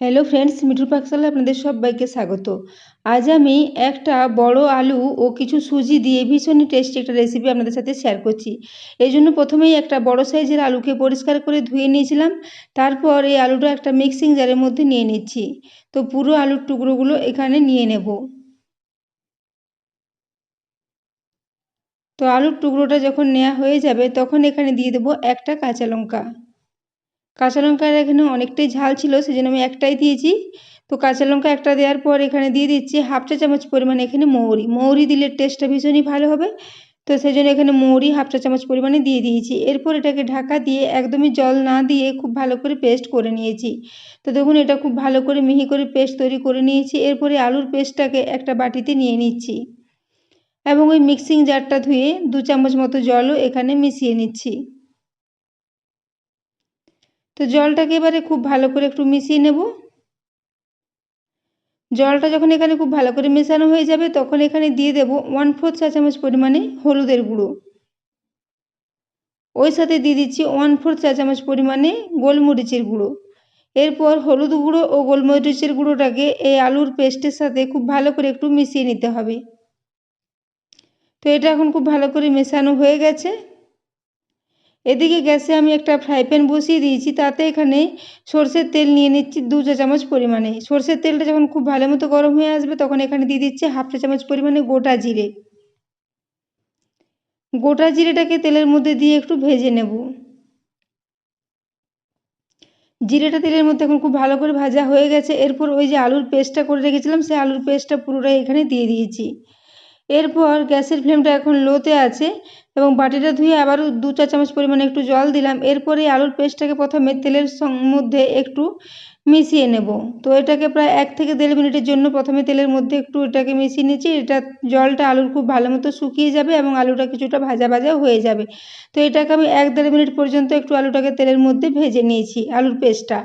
Hello friends মিঠুর পাকশালা আপনাদের সবাইকে স্বাগত। আজ আমি একটা বড় আলু ও কিছু সুজি দিয়ে ভীষণই টেস্টি একটা রেসিপি আপনাদের সাথে শেয়ার করছি। এই জন্য প্রথমেই একটা বড় সাইজের আলুকে পরিষ্কার করে ধুয়ে নিয়েছিলাম, তারপর এই আলুটা একটা মিক্সিং জারের মধ্যে নিয়ে নিচ্ছি। তো পুরো আলুর টুকরোগুলো এখানে নিয়ে নেব। তো আলুর টুকরোটা যখন নেওয়া হয়ে যাবে, তখন এখানে দিয়ে দেবো একটা কাঁচা লঙ্কা। কাঁচা লঙ্কার এখানে অনেকটাই ঝাল ছিল, সেজন্য আমি একটাই দিয়েছি। তো কাঁচা লঙ্কা একটা দেওয়ার পর এখানে দিয়ে দিচ্ছি হাফ চা চামচ পরিমাণে এখানে মৌরি। মৌরি দিলে টেস্টটা ভীষণই ভালো হবে। তো সেই জন্য এখানে মৌরি হাফ চা চামচ পরিমাণে দিয়ে দিয়েছি। এরপর এটাকে ঢাকা দিয়ে একদমই জল না দিয়ে খুব ভালো করে পেস্ট করে নিয়েছি। তো দেখুন, এটা খুব ভালো করে মিহি করে পেস্ট তৈরি করে নিয়েছি। এরপরে আলুর পেস্টটাকে একটা বাটিতে নিয়ে নিচ্ছি। এবং ওই মিক্সিং জারটা ধুয়ে দু চামচ মতো জলও এখানে মিশিয়ে নিচ্ছি। তো জলটাকে এবারে খুব ভালো করে একটু মিশিয়ে নেব। জলটা যখন এখানে খুব ভালো করে মেশানো হয়ে যাবে, তখন এখানে দিয়ে দেব ওয়ান ফোর্থ চা চামচ পরিমাণে হলুদের গুঁড়ো। ওই সাথে দিয়ে দিচ্ছি ওয়ান ফোর্থ চা চামচ পরিমাণে গোলমরিচের গুঁড়ো। এরপর হলুদ গুঁড়ো ও গোলমরিচের গুঁড়োটাকে এই আলুর পেস্টের সাথে খুব ভালো করে একটু মিশিয়ে নিতে হবে। তো এটা এখন খুব ভালো করে মেশানো হয়ে গেছে। এদিকে গ্যাসে আমি একটা ফ্রাই প্যান বসিয়ে দিয়েছি, তাতে এখানে সর্ষের তেল নিয়ে নিচ্ছি দু চা চামচ পরিমাণে। সর্ষের তেলটা যখন খুব ভালো মতো গরম হয়ে আসবে, তখন এখানে দিয়ে দিচ্ছি হাফ চা চামচ পরিমাণে গোটা জিরে। গোটা জিরেটাকে তেলের মধ্যে দিয়ে একটু ভেজে নেব। জিরেটা তেলের মধ্যে এখন খুব ভালো করে ভাজা হয়ে গেছে। এরপর ওই যে আলুর পেস্টটা করে রেখেছিলাম, সেই আলুর পেস্টটা পুরোটাই এখানে দিয়ে দিয়েছি। এরপর গ্যাসের ফ্লেমটা এখন লোতে আছে এবং বাটিটা ধুয়ে আবারও দু চা চামচ পরিমাণে একটু জল দিলাম। এরপরে আলুর পেস্টটাকে প্রথমে তেলের মধ্যে একটু মিশিয়ে নেব। তো এটাকে প্রায় এক থেকে দেড় মিনিটের জন্য প্রথমে তেলের মধ্যে একটু এটাকে মিশিয়ে নিচ্ছি। এটা জলটা আলুর খুব ভালো মতো শুকিয়ে যাবে এবং আলুটা কিছুটা ভাজা ভাজা হয়ে যাবে। তো এটাকে আমি এক দেড় মিনিট পর্যন্ত একটু আলুটাকে তেলের মধ্যে ভেজে নিয়েছি, আলুর পেস্টটা।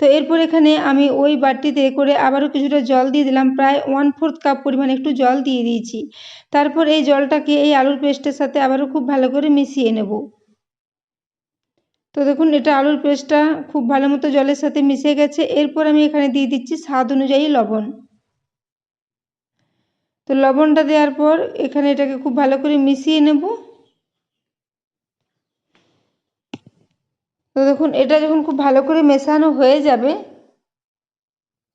তো এরপর এখানে আমি ওই বাটিতে করে আবারও কিছুটা জল দিয়ে দিলাম, প্রায় ওয়ান ফোর্থ কাপ পরিমাণে একটু জল দিয়ে দিয়েছি। তারপর এই জলটাকে এই আলুর পেস্টের সাথে আবারও খুব ভালো করে মিশিয়ে নেব। তো দেখুন, এটা আলুর পেস্টটা খুব ভালো মতো জলের সাথে মিশে গেছে। এরপর আমি এখানে দিয়ে দিচ্ছি স্বাদ অনুযায়ী লবণ। তো লবণটা দেওয়ার পর এখানে এটাকে খুব ভালো করে মিশিয়ে নেব। তো দেখুন, এটা যখন খুব ভালো করে মেশানো হয়ে যাবে,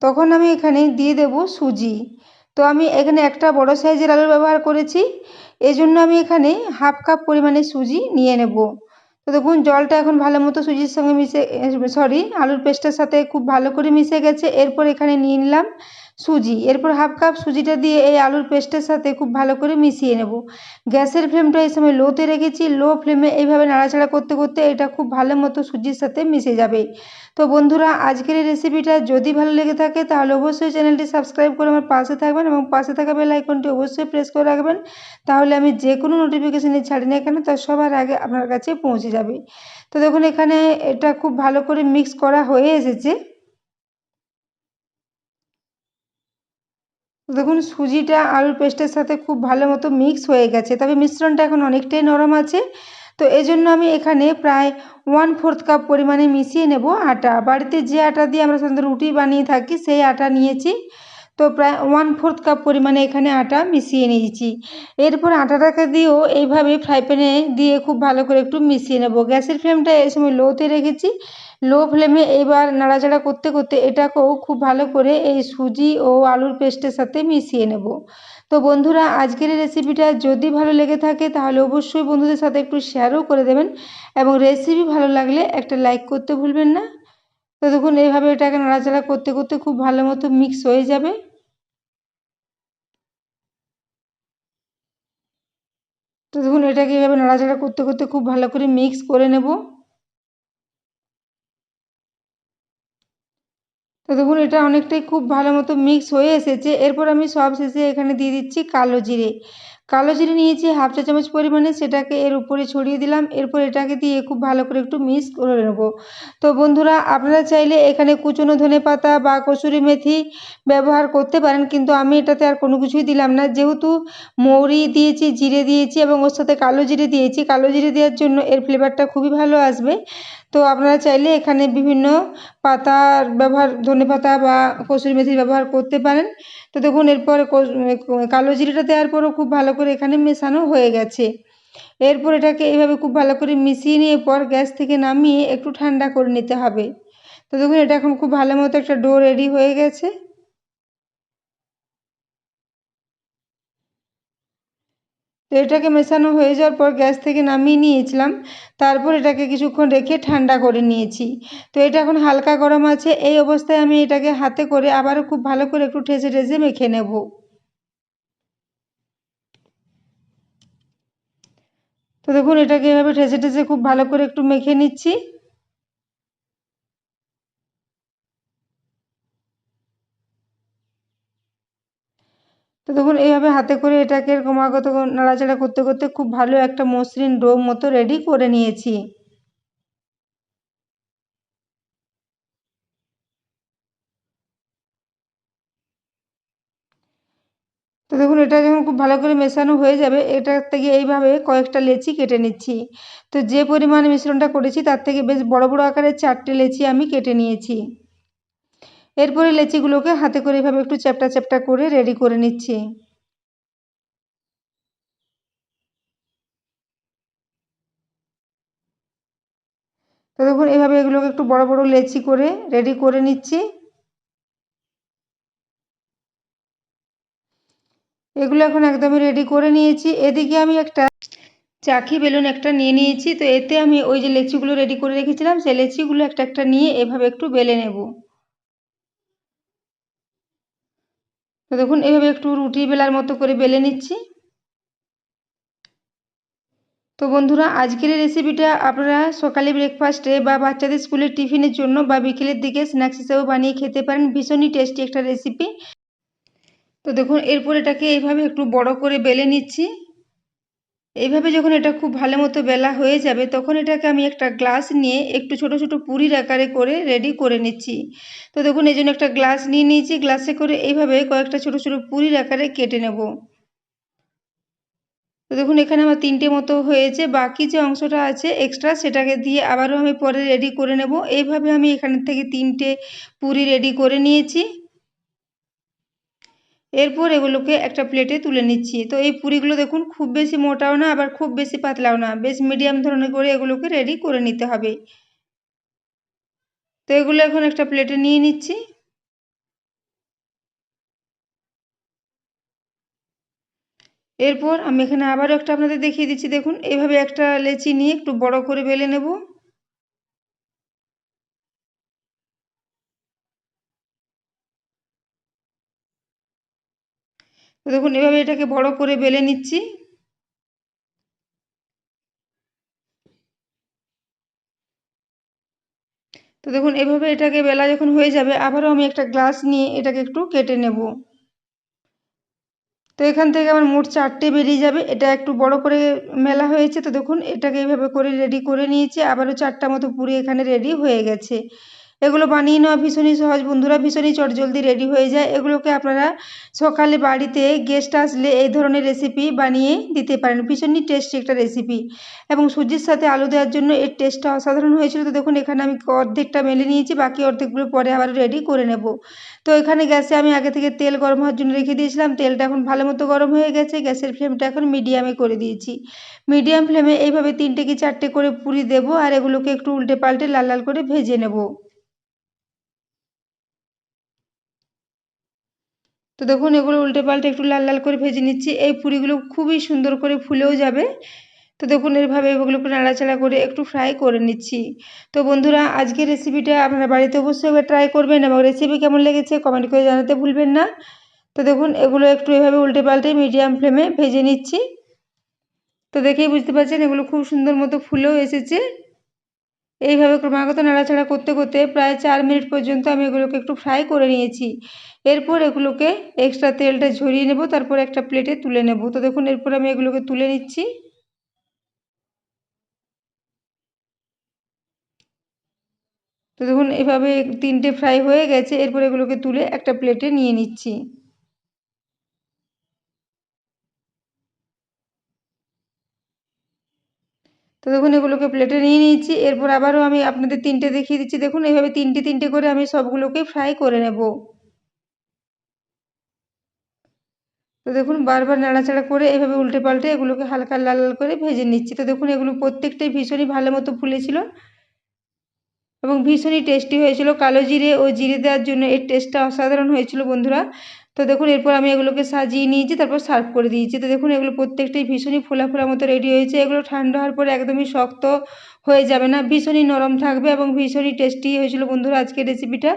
তখন আমি এখানে দিয়ে দেব সুজি। তো আমি এখানে একটা বড় সাইজের আলু ব্যবহার করেছি এই জন্য আমি এখানে হাফ কাপ পরিমাণে সুজি নিয়ে নেব। তো দেখুন, জলটা এখন ভালো মতো সুজির সঙ্গে মিশে সরি, আলুর পেস্টের সাথে খুব ভালো করে মিশে গেছে, এরপর এখানে নিয়ে নিলাম সুজি। এরপর হাফ কাপ সুজিটা দিয়ে এই আলুর পেস্টের সাথে খুব ভালো করে মিশিয়ে নেব। গ্যাসের ফ্লেমটা এই সময় লোতে রেখেছি। লো ফ্লেমে এইভাবে নাড়াচাড়া করতে করতে এটা খুব ভালো মতো সুজির সাথে মিশে যাবে। তো বন্ধুরা, আজকের এই রেসিপিটা যদি ভালো লেগে থাকে তাহলে অবশ্যই চ্যানেলটি সাবস্ক্রাইব করে আমার পাশে থাকবেন এবং পাশে থাকা বেল আইকনটি অবশ্যই প্রেস করে রাখবেন। তাহলে আমি যে কোনো নোটিফিকেশানে ছাড়ি না কেন তার সবার আগে আপনার কাছে পৌঁছে যাবে। তো দেখুন, এখানে এটা খুব ভালো করে মিক্স করা হয়ে এসেছে। দেখুন, সুজিটা, আলুর পেস্টের সাথে খুব ভালো মতো মিক্স হয়ে গেছে। তবে মিশ্রণটা এখন অনেকটাই নরম আছে। তো এই জন্য আমি এখানে প্রায় ওয়ান ফোর্থ কাপ পরিমাণে মিশিয়ে নেব আটা। বাড়িতে যে আটা দিয়ে আমরা সাধারণত রুটি বানিয়ে থাকি, সেই আটা নিয়েছি। তো প্রায় ওয়ান ফোর্থ কাপ পরিমাণে এখানে আটা মিশিয়ে নিয়েছি। এরপর আটাটাকে দিয়েও এইভাবে ফ্রাই প্যানে দিয়ে খুব ভালো করে একটু মিশিয়ে নেব। গ্যাসের ফ্লেমটা এই সময় লোতে রেখেছি। লো ফ্লেমে এবার নাড়াচাড়া করতে করতে এটাকেও খুব ভালো করে এই সুজি ও আলুর পেস্টের সাথে মিশিয়ে নেব। তো বন্ধুরা, আজকের রেসিপিটা যদি ভালো লেগে থাকে তাহলে অবশ্যই বন্ধুদের সাথে একটু শেয়ারও করে দেবেন এবং রেসিপি ভালো লাগলে একটা লাইক করতে ভুলবেন না। তো দেখুন, এইভাবে এটাকে নাড়াচাড়া করতে করতে খুব ভালো মতো মিক্স হয়ে যাবে। তো দেখুন, এটাকে এভাবে নাড়াচাড়া করতে করতে খুব ভালো করে মিক্স করে নেব। তো দেখুন, এটা অনেকটাই খুব ভালো মতো মিক্স হয়ে এসেছে। এরপর আমি সব শেষে এখানে দিয়ে দিচ্ছি কালো জিরে। কালো জিরে নিয়েছি, হাফ চা চামচ পরিমাণে সেটাকে এর উপরে ছড়িয়ে দিলাম। এরপর এটাকে দিয়ে খুব ভালো করে একটু মিক্স করে নেব। তো বন্ধুরা, আপনারা চাইলে এখানে কুচনো ধনে পাতা বা কসুরি মেথি ব্যবহার করতে পারেন, কিন্তু আমি এটাতে আর কোনো কিছুই দিলাম না। যেহেতু মৌরি দিয়েছি, জিরে দিয়েছি এবং ওর সাথে কালো জিরে দিয়েছি, কালো জিরে দেওয়ার জন্য এর ফ্লেভারটা খুবই ভালো আসবে। তো আপনারা চাইলে এখানে বিভিন্ন পাতার ব্যবহার, ধনে পাতা বা কসুরি মেথির ব্যবহার করতে পারেন। তো দেখুন, এরপর কালো জিরেটা দেওয়ার পরও খুব ভালো করে এখানে মেশানো হয়ে গেছে। এরপর এটাকে এইভাবে খুব ভালো করে মিশিয়ে নিয়ে পর গ্যাস থেকে নামিয়ে একটু ঠান্ডা করে নিতে হবে। তো দেখুন, এটা এখন খুব ভালো মতো একটা ডো রেডি হয়ে গেছে। তো এটাকে মেশানো হয়ে যাওয়ার পর গ্যাস থেকে নামিয়ে নিয়েছিলাম। তারপর এটাকে কিছুক্ষণ রেখে ঠান্ডা করে নিয়েছি। তো এটা এখন হালকা গরম আছে। এই অবস্থায় আমি এটাকে হাতে করে আবারও খুব ভালো করে একটু ঠেসে ঠেসে মেখে নেব। তো দেখুন, এটাকে এভাবে ঠেসে ঠেসে খুব ভালো করে একটু মেখে নিচ্ছি। তো দেখুন এইভাবে হাতে করে এটাকে ক্রমাগত নাড়াচাড়া করতে করতে খুব ভালো একটা মসৃণ ডো মতো রেডি করে নিয়েছি। তো দেখুন, এটা যখন খুব ভালো করে মেশানো হয়ে যাবে, এটা থেকে এইভাবে কয়েকটা লেচি কেটে নিচ্ছি। তো যে পরিমাণে মিশ্রণটা করেছি, তার থেকে বেশ বড় বড় আকারের চারটে লেচি আমি কেটে নিয়েছি। এরপরে লেচিগুলোকে হাতে করে এভাবে একটু চ্যাপটা চ্যাপটা করে রেডি করে নিচ্ছি। তো দেখুন, এভাবে এগুলোকে একটু বড় বড় লেচি করে রেডি করে নিচ্ছি। এগুলো এখন একদমই রেডি করে নিয়েছি। এদিকে আমি একটা চাকি বেলুন একটা নিয়ে নিয়েছি। তো এতে আমি ওই যে লেচিগুলো রেডি করে রেখেছিলাম, সেই লেচিগুলো একটা একটা নিয়ে এভাবে একটু বেলে নেব। তো দেখুন, এভাবে একটু রুটি বেলার মতো করে বেলে নিচ্ছি। তো বন্ধুরা, আজকের রেসিপিটা আপনারা সকালে ব্রেকফাস্টে বা বাচ্চাদের স্কুলের টিফিনের জন্য বা বিকেলের দিকে স্ন্যাক্স হিসেবে বানিয়ে খেতে পারেন। ভীষণই টেস্টি একটা রেসিপি তো দেখুন, এরপর এটাকে এইভাবে একটু বড় করে বেলে নিচ্ছি। এইভাবে যখন এটা খুব ভালো মতো বেলা হয়ে যাবে, তখন এটাকে আমি একটা গ্লাস নিয়ে একটু ছোট ছোট পুরির আকারে করে রেডি করে নিচ্ছি। তো দেখুন, এই জন্য একটা গ্লাস নিয়ে নিয়েছি, গ্লাসে করে এইভাবে কয়েকটা ছোট ছোট পুরির আকারে কেটে নেব। তো দেখুন, এখানে আমার তিনটে মতো হয়েছে, বাকি যে অংশটা আছে এক্সট্রা সেটাকে দিয়ে আবারও আমি পরে রেডি করে নেব। এইভাবে আমি এখান থেকে তিনটে পুরি রেডি করে নিয়েছি। এরপর এগুলোকে একটা প্লেটে তুলে নিচ্ছি। তো এই পুরিগুলো দেখুন, খুব বেশি মোটাও না, আবার খুব বেশি পাতলাও না। বেশ মিডিয়াম ধরনের করে এগুলোকে রেডি করে নিতে হবে। তো এগুলো এখন একটা প্লেটে নিয়ে নিচ্ছি। এরপর আমি এখানে আবারও একটা আপনাদের দেখিয়ে দিচ্ছি। দেখুন এইভাবে একটা লেচি নিয়ে একটু বড় করে বেলে নেব। দেখুন, এভাবে এটাকে বড় করে বেলে নিচ্ছি। তো দেখুন, এভাবে এটাকে বেলা যখন হয়ে যাবে, আবারও আমি একটা গ্লাস নিয়ে এটাকে একটু কেটে নেব। তো এখান থেকে আমার মোট চারটে বেরিয়ে যাবে। এটা একটু বড় করে মেলা হয়েছে, তো দেখুন, এটাকে এইভাবে করে রেডি করে নিয়েছি। আবারও চারটা মতো পুরি এখানে রেডি হয়ে গেছে। এগুলো বানিয়ে নেওয়া ভীষণই সহজ। বন্ধুরা, ভীষণই চটজলদি রেডি হয়ে যায়। এগুলোকে আপনারা সকালে বাড়িতে গেস্ট আসলে এই ধরনের রেসিপি বানিয়ে দিতে পারেন। ভীষণই টেস্টি একটা রেসিপি এবং সুজির সাথে আলু দেওয়ার জন্য এর টেস্টটা অসাধারণ হয়েছিল। তো দেখুন, এখানে আমি অর্ধেকটা মেলে নিয়েছি, বাকি অর্ধেকগুলো পরে আবার রেডি করে নেব। তো এখানে গ্যাসে আমি আগে থেকে তেল গরম হওয়ার জন্য রেখে দিয়েছিলাম। তেলটা এখন ভালো মতো গরম হয়ে গেছে। গ্যাসের ফ্লেমটা এখন মিডিয়ামে করে দিয়েছি। মিডিয়াম ফ্লেমে এইভাবে তিনটে কি চারটে করে পুরি দেবো আর এগুলোকে একটু উল্টে পাল্টে লাল লাল করে ভেজে নেব। তো দেখুন, এগুলো উল্টে পাল্টে একটু লাল লাল করে ভেজে নিচ্ছি। এই পুরিগুলো খুবই সুন্দর করে ফুলেও যাবে। তো দেখুন, এভাবে এগুলোকে নাড়াচাড়া করে একটু ফ্রাই করে নিচ্ছি। তো বন্ধুরা, আজকের রেসিপিটা আপনারা বাড়িতে অবশ্যই একবার ট্রাই করবেন এবং রেসিপি কেমন লেগেছে কমেন্ট করে জানাতে ভুলবেন না। তো দেখুন, এগুলো একটু এভাবে উল্টে পাল্টে মিডিয়াম ফ্লেমে ভেজে নিচ্ছি। তো দেখেই বুঝতে পারছেন, এগুলো খুব সুন্দর মতো ফুলেও এসেছে। এইভাবে ক্রমাগত নাড়াচাড়া করতে করতে প্রায় চার মিনিট পর্যন্ত আমি এগুলোকে একটু ফ্রাই করে নিয়েছি। এরপর এগুলোকে এক্সট্রা তেলটা ঝরিয়ে নেব, তারপর একটা প্লেটে তুলে নেব। তো দেখুন, এরপর আমি এগুলোকে তুলে নিচ্ছি। তো দেখুন, এভাবে তিনটে ফ্রাই হয়ে গেছে। এরপর এগুলোকে তুলে একটা প্লেটে নিয়ে নিচ্ছি। তো দেখুন এগুলোকে প্লেটে নিয়ে নিয়েছি। এরপর আবারও আমি আপনাদের তিনটে দেখিয়ে দিচ্ছি। দেখুন, এইভাবে তিনটে তিনটে করে আমি সবগুলোকে ফ্রাই করে নেব। তো দেখুন, বারবার নাড়াচাড়া করে এভাবে উল্টে পাল্টে এগুলোকে হালকা লাল লাল করে ভেজে নিচ্ছি। তো দেখুন, এগুলো প্রত্যেকটাই ভীষণই ভালো মতো ফুলেছিল এবং ভীষণই টেস্টি হয়েছিল। কালো জিরে ও জিরে দেওয়ার জন্য এর টেস্টটা অসাধারণ হয়েছিল বন্ধুরা। তো দেখুন, এরপর আমি এগুলোকে সাজিয়ে নিয়েছি, তারপর সার্ভ করে দিয়েছি। তো দেখুন, এগুলো প্রত্যেকটাই ভীষণই ফোলা ফোলা মতো রেডি হয়েছে। এগুলো ঠান্ডা হওয়ার পরে একদমই শক্ত হয়ে যাবে না। ভীষণই নরম থাকবে এবং ভীষণই টেস্টি হয়েছিল বন্ধুরা আজকের রেসিপিটা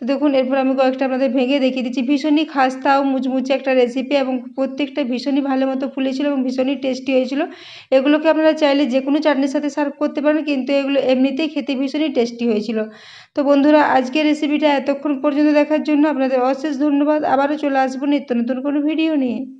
তো দেখুন, এরপর আমি কয়েকটা আপনাদের ভেঙে দেখিয়ে দিচ্ছি। ভীষণই খাস্তা ও মুচমুচে একটা রেসিপি এবং প্রত্যেকটা ভীষণই ভালো মতো ফুলেছিল এবং ভীষণই টেস্টি হয়েছিল। এগুলোকে আপনারা চাইলে যে কোনো চাটনির সাথে সার্ভ করতে পারেন, কিন্তু এগুলো এমনিতেই খেতে ভীষণই টেস্টি হয়েছিল। তো বন্ধুরা, আজকের রেসিপিটা এতক্ষণ পর্যন্ত দেখার জন্য আপনাদের অশেষ ধন্যবাদ। আবারও চলে আসব নিত্য নতুন কোনো ভিডিও নিয়ে।